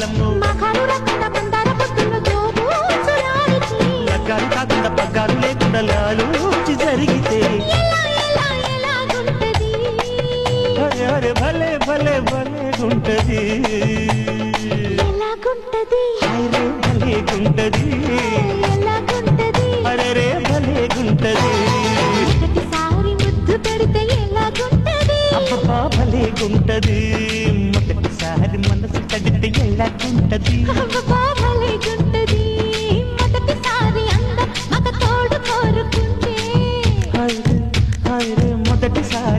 కాలము రకాలు కాకుండా పగ్గాలు లేకుండా లాలూచి జరిగితే. అరే భలే భలే భలే గుంటది. అరే భలే గుంటది. అరే రే భలే అబ్బా భలే గుంటది. మొదటి ఉంటది. మొదటిసారి